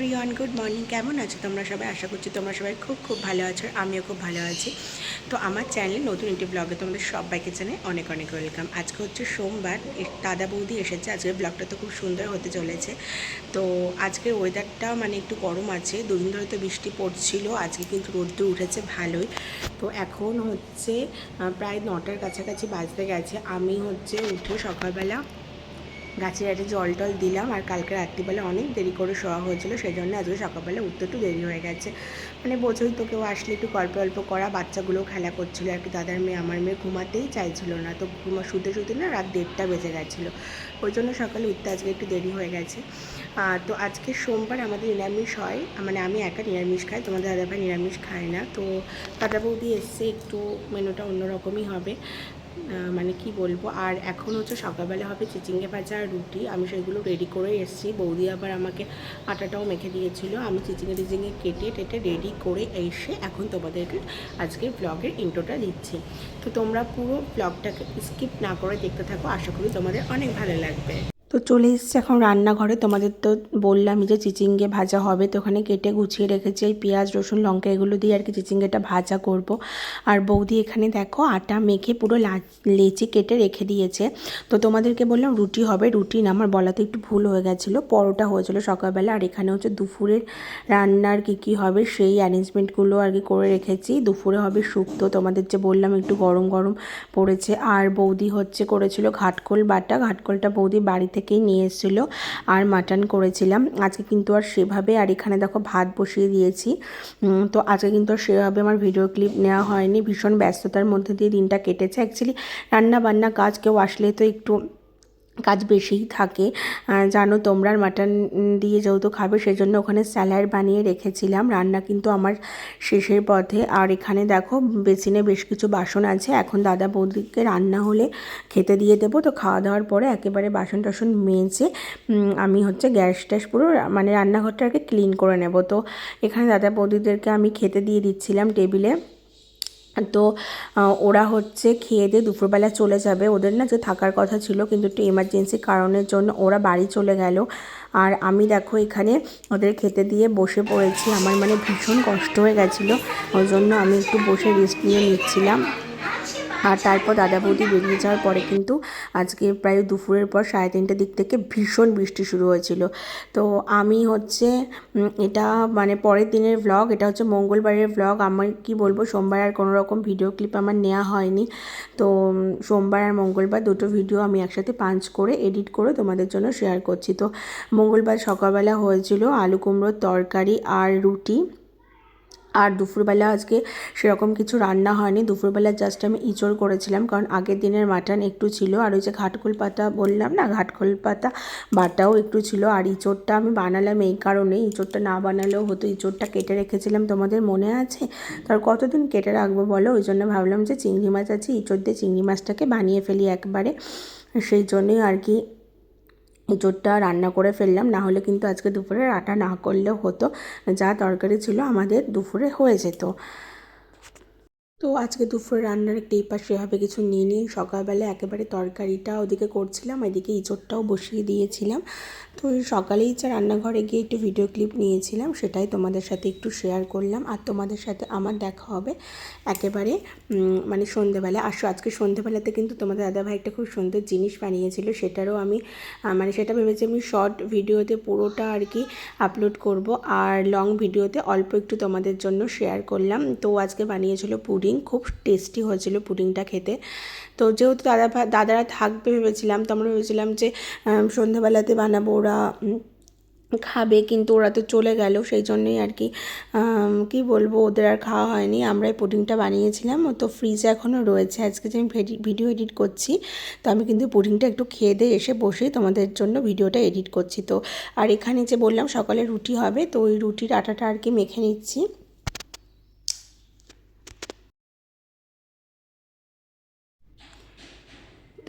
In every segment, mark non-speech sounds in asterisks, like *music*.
Everyone good morning কেমন আছো তোমরা সবাই? আশা করছি তোমরা সবাই খুব খুব ভালো আছো আমিও খুব ভালো আছি। তো আমার চ্যানেলে নতুন একটি ব্লগে তোমাদের সবাইকে জানাই অনেক অনেক ওয়েলকাম আজকে হচ্ছে সোমবার দাদা বৌদি এসেছে। আজকের ব্লগটা তো খুব সুন্দর হতে চলেছে। তো আজকের ওয়েদারটা মানে একটু গরম আছে। দুদিন ধরে তো বৃষ্টি পড়ছিল, আজকে কিন্তু রোদ্দুর উঠেছে ভালোই। তো এখন হচ্ছে প্রায় নটার কাছাকাছি বাজতে গেছে। আমি হচ্ছে উঠে সকালবেলা গাছের একটা জল টল দিলাম আর কালকে রাত্রিবেলা অনেক দেরি করে শোয়া হয়েছিল সেই জন্য আজকে সকালবেলা উঠতে একটু দেরি হয়ে গেছে। মানে বোঝোই তো কেউ আসলে একটু গল্প অল্প করা, বাচ্চাগুলোও খেলা করছিল আর কি, দাদার মেয়ে আমার মেয়ে ঘুমাতেই চাইছিল না, তো ঘুমা শুতে শুতে না রাত দেড়টা বেজে গেছিল। ওই জন্য সকালে উঠতে আজকে একটু দেরি হয়ে গেছে। তো আজকে সোমবার আমাদের নিরামিষ হয় মানে আমি একা নিরামিষ খাই, তোমাদের দাদাভাই নিরামিষ খায় না, তো দাদা বৌদি এসছে, একটু মেনুটা অন্যরকমই হবে। মানে কি বলব? আর এখন হচ্ছে সকালবেলা হবে চিচিঙ্গে ভাজা আর রুটি। আমি সেগুলো রেডি করে এসেছি। বৌদি আবার আমাকে আটাটাও মেখে দিয়েছিল। আমি চিচিঙ্গে টিচিঙ্গে কেটে টেটে রেডি করে এসে এখন তোমাদেরকে আজকে ব্লগের ইন্ট্রোটা দিচ্ছি। তো তোমরা পুরো ব্লগটাকে স্কিপ না করে দেখতে থাকো। আশা করি তোমাদের অনেক ভালো লাগবে। তো চলে এসেছি এখন রান্নাঘরে। তোমাদের তো বললাম যে চিচিঙ্গে ভাজা হবে, তো ওখানে কেটে গুছিয়ে রেখেছি। এই পেঁয়াজ, রসুন, লঙ্কা এগুলো দিয়ে আর কি চিচিঙ্গেটা ভাজা করব। আর বৌদি এখানে দেখো আটা মেখে পুরো লেচি কেটে রেখে দিয়েছে। তো তোমাদেরকে বললাম রুটি হবে, রুটি না, আমার বলাতে একটু ভুল হয়ে গেছিল, পরোটা হয়েছিল সকালবেলা। আর এখানে হচ্ছে দুপুরের রান্নার কি কি হবে সেই অ্যারেঞ্জমেন্টগুলো আর কি করে রেখেছি। দুপুরে হবে শুক্তো, তোমাদের যে বললাম একটু গরম গরম পড়েছে। আর বৌদি হচ্ছে করেছিল ঘাটকোল বাটা। ঘাটকোলটা বৌদি বাড়ি থেকেই নিয়ে এসেছিল আর মাটন করেছিলাম। আজকে কিন্তু আর সেভাবে আর এখানে দেখো ভাত বসিয়ে দিয়েছি। তো আজকে কিন্তু আর সেভাবে আমার ভিডিও ক্লিপ নেওয়া হয়নি। ভীষণ ব্যস্ততার মধ্যে দিয়ে দিনটা কেটেছে। অ্যাকচুয়ালি রান্না বান্না কাজ কেউ আসলে তো একটু কাজ বেশিই থাকে। জানো তোমরা মাটন দিয়ে যেহেতু খাবে সেই জন্য ওখানে স্যালাড বানিয়ে রেখেছিলাম। রান্না কিন্তু আমার শেষের পথে। আর এখানে দেখো, বেসিনে বেশ কিছু বাসন আছে। এখন দাদা বৌদিকে রান্না হলে খেতে দিয়ে দেবো। তো খাওয়া দাওয়ার পরে একেবারে বাসন টাসন মেজে আমি হচ্ছে গ্যাস ট্যাস পুরো মানে রান্নাঘরটাকে ক্লিন করে নেব। তো এখানে দাদা বৌদিদেরকে আমি খেতে দিয়ে দিচ্ছিলাম টেবিলে। তো ওরা হচ্ছে খেয়ে দিয়ে দুপুরবেলা চলে যাবে। ওদের না যে থাকার কথা ছিল, কিন্তু একটু এমার্জেন্সি কারণের জন্য ওরা বাড়ি চলে গেল। আর আমি দেখো এখানে ওদের খেতে দিয়ে বসে পড়েছি। আমার মানে ভীষণ কষ্ট হয়ে গেছিল। ওই জন্য আমি একটু বসে রেস্ট নিয়ে নিচ্ছিলাম। আর তারপর দাদা বৌদি বেরিয়ে যাওয়ার পরে কিন্তু আজকে প্রায় দুপুরের পর সাড়ে তিনটের দিক থেকে ভীষণ বৃষ্টি শুরু হয়েছিল। তো আমি হচ্ছে এটা মানে পরের দিনের ভ্লগ এটা হচ্ছে মঙ্গলবারের ভ্লগ আমার কি বলব, সোমবার আর কোনো রকম ভিডিও ক্লিপ আমার নেওয়া হয়নি। তো সোমবার আর মঙ্গলবার দুটো ভিডিও আমি একসাথে পাঞ্চ করে এডিট করে তোমাদের জন্য শেয়ার করছি। তো মঙ্গলবার সকালবেলা হয়েছিল আলু কুমড়োর তরকারি আর রুটি। আর দুপুরবেলা আজকে সেরকম কিছু রান্না হয়নি। দুপুরবেলা জাস্ট আমি ইঁচড় করেছিলাম, কারণ আগের দিনের মাটন একটু ছিল। আর ওই যে ঘাটকোল পাতা বললাম না, ঘাটকোল পাতা বাটাও একটু ছিল। আর ইঁচড়টা আমি বানালাম এই কারণে। ইঁচড়টা না বানালেও হতো, ইঁচড়টা কেটে রেখেছিলাম। তোমাদের মনে আছে? তার কতদিন কেটে রাখব বলো? ওই জন্য ভাবলাম যে চিংড়ি মাছ আছে, ইঁচড় দিয়ে চিংড়ি মাছটাকে বানিয়ে ফেলি একবারে। সেই জন্যই আর কি এঁচোড়টা রান্না করে ফেললাম, না হলে কিন্তু আজকে দুপুরে আটা না করলেও হতো। যা তরকারি ছিল আমাদের দুপুরে হয়ে যেত। তো আজকে দুপুরে রান্নার একটা এই পাশে এভাবে কিছু নিয়ে নিই। সকালবেলা একেবারে তরকারিটা ওদিকে করছিলাম, এদিকে ইঁচড়টাও বসিয়ে দিয়েছিলাম। তো সকালেই যা রান্নাঘরে গিয়ে একটু ভিডিও ক্লিপ নিয়েছিলাম সেটাই তোমাদের সাথে একটু শেয়ার করলাম। আর তোমাদের সাথে আমার দেখা হবে একেবারে মানে সন্ধেবেলা। আসো আজকে সন্ধেবেলাতে কিন্তু তোমাদের দাদাভাই একটা খুব সুন্দর জিনিস বানিয়েছিল সেটারও আমি মানে সেটা ভেবেছি আমি শর্ট ভিডিওতে পুরোটা আর কি আপলোড করব। আর লং ভিডিওতে অল্প একটু তোমাদের জন্য শেয়ার করলাম। তো আজকে বানিয়েছিল পুডিং খুব টেস্টি হয়েছিল পুডিংটা খেতে। তো যেহেতু দাদা দাদারা থাকবে ভেবেছিলাম তো আমরা ভেবেছিলাম যে আহ, সন্ধ্যাবেলাতে বানাবো ওরা উম, খাবে কিন্তু ওরা তো চলে গেল সেই জন্যই আর কি কী বলব ওদের আর খাওয়া হয়নি। আমরা এই পুডিংটা বানিয়েছিলাম ও তো ফ্রিজে এখনও রয়েছে। আজকে যে আমি ভিডিও এডিট করছি তো আমি কিন্তু পুডিংটা একটু খেয়ে দিয়ে এসে বসেই তোমাদের জন্য ভিডিওটা এডিট করছি। তো আর এখানে যে বললাম সকালে রুটি হবে তো ওই রুটির আটাটা আর কি মেখে নিচ্ছি।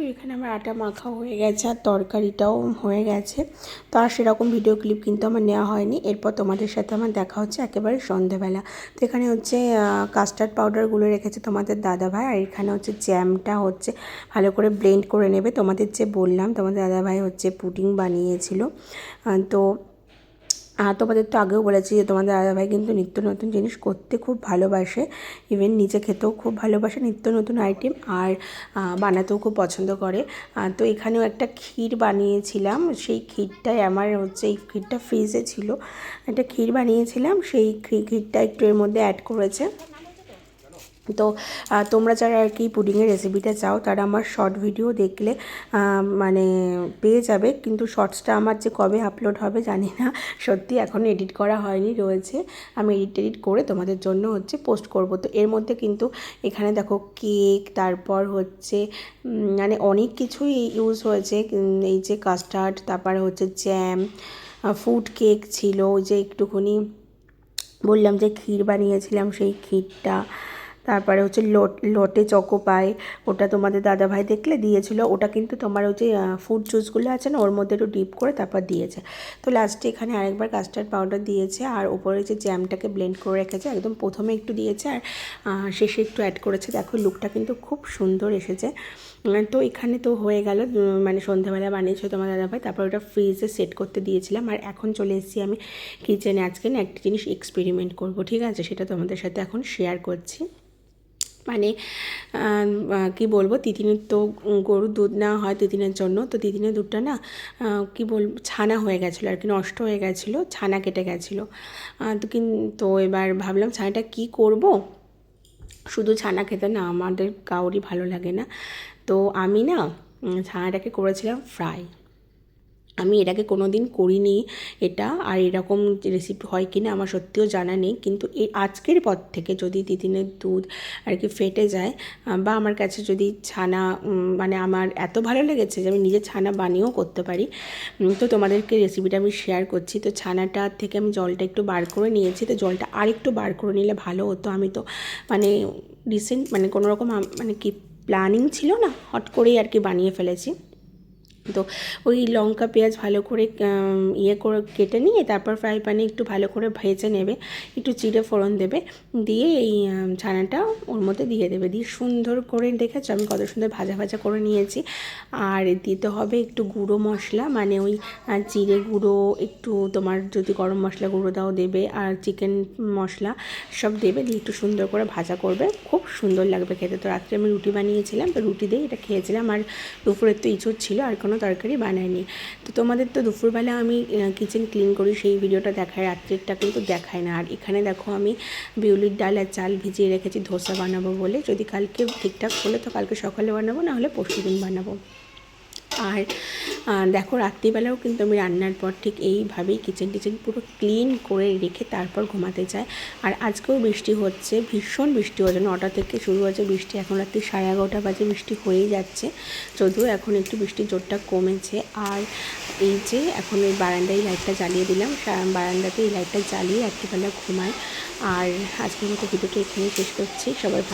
তো এখানে আমার আটা মাখা হয়ে গেছে আর তরকারিটাও হয়ে গেছে। তো আর সেরকম ভিডিও ক্লিপ কিন্তু আমার নেওয়া হয়নি। এরপর তোমাদের সাথে আমার দেখা হচ্ছে একেবারে সন্ধেবেলা। তো এখানে হচ্ছে কাস্টার্ড পাউডারগুলো রেখেছে তোমাদের দাদাভাই আর এখানে হচ্ছে জ্যামটা হচ্ছে ভালো করে ব্লেন্ড করে নেবে। তোমাদের যে বললাম, তোমাদের দাদাভাই হচ্ছে পুটিং বানিয়েছিল। তো আর তোমাদের তো আগেও বলেছি যে তোমাদের দাদাভাই কিন্তু নিত্য নতুন জিনিস করতে খুব ভালোবাসে। ইভেন নিজে খেতেও খুব ভালোবাসে নিত্য নতুন আইটেম আর বানাতেও খুব পছন্দ করে। তো এখানেও একটা ক্ষীর বানিয়েছিলাম। সেই ক্ষীরটাই আমার হচ্ছে, এই ক্ষীরটা ফ্রিজে ছিল। একটা ক্ষীর বানিয়েছিলাম। সেই ক্ষীরটা একটু এর মধ্যে অ্যাড করেছে। তো তোমরা যারা আর কি পুডিংয়ের রেসিপিটা চাও, তারা আমার শর্ট ভিডিও দেখলে মানে পেয়ে যাবে। কিন্তু শর্টসটা আমার যে কবে আপলোড হবে জানি না। *laughs* সত্যি এখনও এডিট করা হয়নি, রয়েছে। আমি এডিট এডিট করে তোমাদের জন্য হচ্ছে পোস্ট করব। তো এর মধ্যে কিন্তু এখানে দেখো কেক তারপর হচ্ছে মানে অনেক কিছুই ইউজ হয়েছে। এই যে কাস্টার্ড তারপরে হচ্ছে জ্যাম ফুড কেক ছিল। যে একটুখানি বললাম যে ক্ষীর বানিয়েছিলাম সেই ক্ষীরটা। তারপরে হচ্ছে লোট লোটে চকো পাই, ওটা তোমাদের দাদাভাই দেখলে দিয়েছিল, ওটা কিন্তু তোমার ওই যে ফুড জুসগুলো আছে না, ওর মধ্যে একটু ডিপ করে তারপর দিয়েছে। তো লাস্টে এখানে আরেকবার কাস্টার্ড পাউডার দিয়েছে, আর উপরে যে জ্যামটাকে ব্লেন্ড করে রেখেছে, একদম প্রথমে একটু দিয়েছে, আর শেষে একটু অ্যাড করেছে। দেখো লুকটা কিন্তু খুব সুন্দর এসেছে। তো এখানে তো হয়ে গেল মানে সন্ধ্যাবেলা বানিয়েছে তোমার দাদাভাই, তারপর ওটা ফ্রিজে সেট করতে দিয়েছিলাম, আর এখন চলে এসেছি আমি কিচেনে আজকে না একটা জিনিস এক্সপেরিমেন্ট করব, ঠিক আছে? সেটা তোমাদের সাথে এখন শেয়ার করছি। মানে কি বলব, তিতিনের তো গরুর দুধ নেওয়া হয় তিতিনের জন্য, তো তিতিনের দুধটা না কি বল, ছানা হয়ে গেছিল আর কি, নষ্ট হয়ে গেছিল, ছানা কেটে গেছিল। তো কিন্তু এবার ভাবলাম ছানাটা কি করব? শুধু ছানা খেতে না, আমাদের কাউরই ভালো লাগে না। তো আমি না ছানাটাকে করেছিলাম ফ্রাই। আমি আগে কোনো দিন করিনি এটা, আর এরকম রেসিপি হয় কি না আমার সত্যিও জানা নেই, কিন্তু এই আজকের পর থেকে যদি তিতিনের দুধ আর কি ফেটে যায় বা আমার কাছে যদি ছানা মানে আমার এত ভালো লেগেছে যে আমি নিজে ছানা বানিয়েও করতে পারি তো তোমাদেরকে রেসিপিটা আমি শেয়ার করছি। তো ছানাটা থেকে আমি জলটা একটু বার করে নিয়েছি, তো জলটা আরেকটু বার করে নিলে ভালো হতো। আমি তো মানে রিসেন্ট মানে কোনো রকম মানে কি প্ল্যানিং ছিল না, হট করেই আর কি বানিয়ে ফেলেছি। তো ওই লঙ্কা, পেঁয়াজ ভালো করে ইয়ে করে কেটে নিয়ে তারপর ফ্রাই প্যানে একটু ভালো করে ভেজে নেবে। একটু জিরে ফোড়ন দেবে। দিয়ে এই ছানাটা ওর মধ্যে দিয়ে দেবে। দিয়ে সুন্দর করে দেখেছ আমি কত সুন্দর ভাজা ভাজা করে নিয়েছি। আর দিতে হবে একটু গুঁড়ো মশলা মানে ওই জিরে গুঁড়ো, একটু তোমার যদি গরম মশলা গুঁড়ো দাও দেবে, আর চিকেন মশলা সব দেবে। দিয়ে একটু সুন্দর করে ভাজা করবে। খুব সুন্দর লাগবে খেতে। তো রাত্রে আমি রুটি বানিয়েছিলাম, তো রুটি দিয়ে এটা খেয়েছিলাম। আর দুপুরের তো ইঁচড় ছিল, আর কোনো তরকারি বানাইনি। তো তোমাদের তো দুপুরবেলা আমি কিচেন ক্লিন করি, সেই ভিডিওটা দেখায়, রাত্রেরটা কিন্তু দেখায় না। আর এখানে দেখো আমি বিউলির ডাল আর চাল ভিজিয়ে রেখেছি, ধোসা বানাবো বলে। যদি কালকে ঠিকঠাক হলে তো কালকে সকালে বানাবো না হলে পরশু দিন বানাবো। আর দেখো রাত্রিবেলাও কিন্তু আমি রান্নার পর ঠিক এইভাবেই কিচেন টিচেন পুরো ক্লিন করে রেখে তারপর ঘুমাতে যাই আর আজকেও বৃষ্টি হচ্ছে, ভীষণ বৃষ্টি হচ্ছে, নটা থেকে শুরু হয়েছে বৃষ্টি। এখন রাত্রি সাড়ে এগারোটা বাজে বৃষ্টি হয়েই যাচ্ছে, যদিও এখন একটু বৃষ্টির জোরটা কমেছে। আর এই যে এখন ওই বারান্দায় লাইটটা জ্বালিয়ে দিলাম বারান্দাতে এই লাইটটা জ্বালিয়ে রাত্রিবেলা ঘুমাই। আর আজকের মতো ভিডিওটা এখানেই শেষ করছি, সবাই ভালো